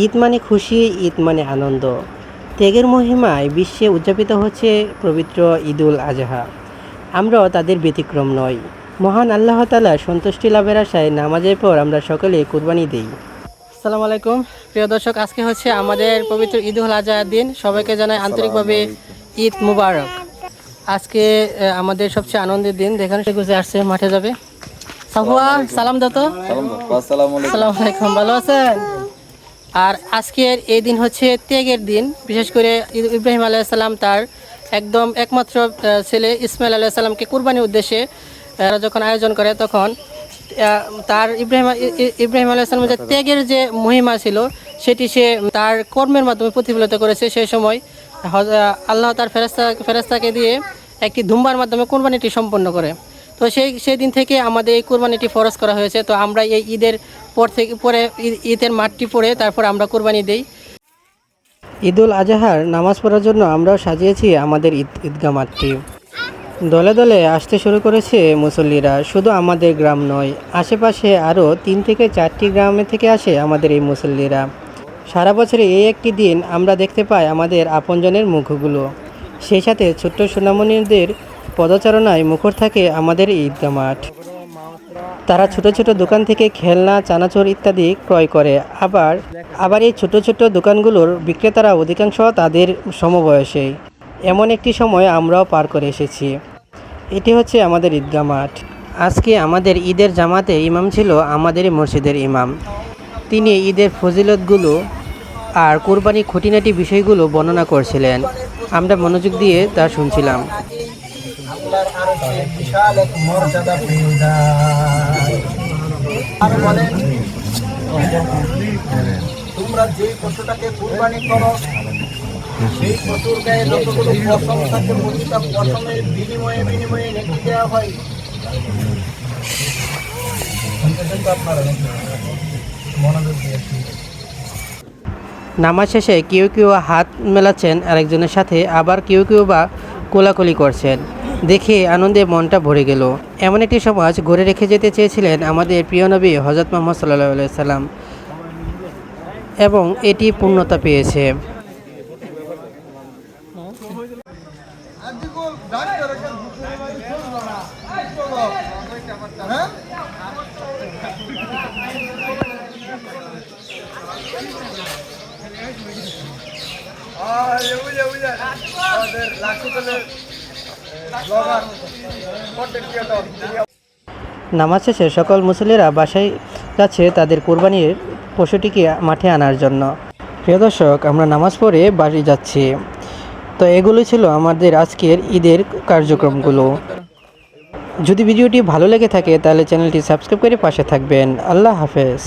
ঈদ মানে খুশি ঈদ মানে আনন্দ। ত্যাগের মহিমায় বিশ্বে উদযাপিত হচ্ছে পবিত্র ঈদুল আজহা। আমরাও তাদের ব্যতিক্রম নই। মহান আল্লাহ তালা সন্তুষ্টি লাভের আশায় নামাজের পর আমরা সকলে কুরবানি দিই। আসসালামু আলাইকুম। প্রিয় দর্শক আজকে হচ্ছে আমাদের পবিত্র ঈদুল আজহার দিন। সবাইকে জানাই আন্তরিকভাবে ঈদ মুবারক। আজকে আমাদের সবচেয়ে আনন্দের দিন। যেখানে সে গুজে আসছে মাঠে যাবে। সাহুয়া সালাম দাও তো। আসসালামু আলাইকুম। আসসালামু আলাইকুম। ভালো আছেন? আর আজকের এই দিন হচ্ছে ত্যাগের দিন। বিশেষ করে ইব্রাহিম আলাইসাল্লাম তার একদম একমাত্র ছেলে ইসমাইল আলাইসাল্লামকে কুরবানির উদ্দেশ্যে যখন আয়োজন করে তখন তার ইব্রাহিম ইব্রাহিম আলাইসাল্লামের যে ত্যাগের যে মহিমা ছিল, সেটি সে তার কর্মের মাধ্যমে প্রতিফলিত করেছে। সেই সময় আল্লাহ তার ফেরেস্তা ফেরেস্তাকে দিয়ে একটি ধুম্বার মাধ্যমে কোরবানিটি সম্পন্ন করে। তো সেই সেই দিন থেকে আমাদের এই কোরবানিটি ফরজ করা হয়েছে। তো আমরা এই ঈদের পর থেকে পরে ঈদ- ঈদের মাঠটি পরে তারপর আমরা কোরবানি দেই। ঈদুল আজহার নামাজ পড়ার জন্য আমরাও সাজিয়েছি আমাদের ঈদ ঈদগাহ মাঠটি। দলে দলে আসতে শুরু করেছে মুসল্লিরা। শুধু আমাদের গ্রাম নয়, আশেপাশে আরও তিন থেকে চারটি গ্রামে থেকে আসে আমাদের এই মুসল্লিরা। সারা বছরে এই একটি দিন আমরা দেখতে পাই আমাদের আপনজনের মুখগুলো। সেই সাথে ছোট্ট সোনামণিদের পদচারণায় মুখর থাকে আমাদের ঈদগা মাঠ। তারা ছোট ছোট দোকান থেকে খেলনা, চানাচুর ইত্যাদি ক্রয় করে। আবার আবার এই ছোট ছোট দোকানগুলোর বিক্রেতারা অধিকাংশ তাদের সমবয়সী এমন একটি সময় আমরাও পার করে এসেছি। এটি হচ্ছে আমাদের ঈদগা মাঠ। আজকে আমাদের ঈদের জামাতে ইমাম ছিল আমাদের মসজিদের ইমাম। তিনি ঈদের ফজিলতগুলো আর কোরবানি খুঁটিনাটি বিষয়গুলো বর্ণনা করছিলেন। আমরা মনোযোগ দিয়ে তা শুনছিলাম। আল্লাহর আরশের বিশাল এক মর্যাদা পেয়ে আর বলেন তোমরা যে পশুটাকে কুরবানি করো, সেই পশুর গায়ে যতগুলো পশম থাকে, প্রতিটা পশমের বিনিময়ে বিনিময়ে দেওয়া হয়। নামাজ শেষে কেউ কেউ হাত মেলাচ্ছেন, আরেকজনের সাথে আবার কেউ কেউ বা কোলাকুলি করছেন দেখে আনন্দে মনটা ভরে গেল। এমন একটি সমাজ গড়ে রেখে যেতে চেয়েছিলেন আমাদের প্রিয় নবী হজরত মোহাম্মদ সাল্লাহ সাল্লাম। এবং এটি পূর্ণতা পেয়েছে। নামাজ শেষে সকল মুসল্লিরা বাসায় যাচ্ছে তাদের কোরবানির পশুটিকে মাঠে আনার জন্য। প্রিয় দর্শক, আমরা নামাজ পড়ে বাড়ি যাচ্ছি। তো এগুলোই ছিল আমাদের আজকের ঈদের কার্যক্রমগুলো। যদি ভিডিওটি ভালো লেগে থাকে, তাহলে চ্যানেলটি সাবস্ক্রাইব করে পাশে থাকবেন। আল্লাহ হাফেজ।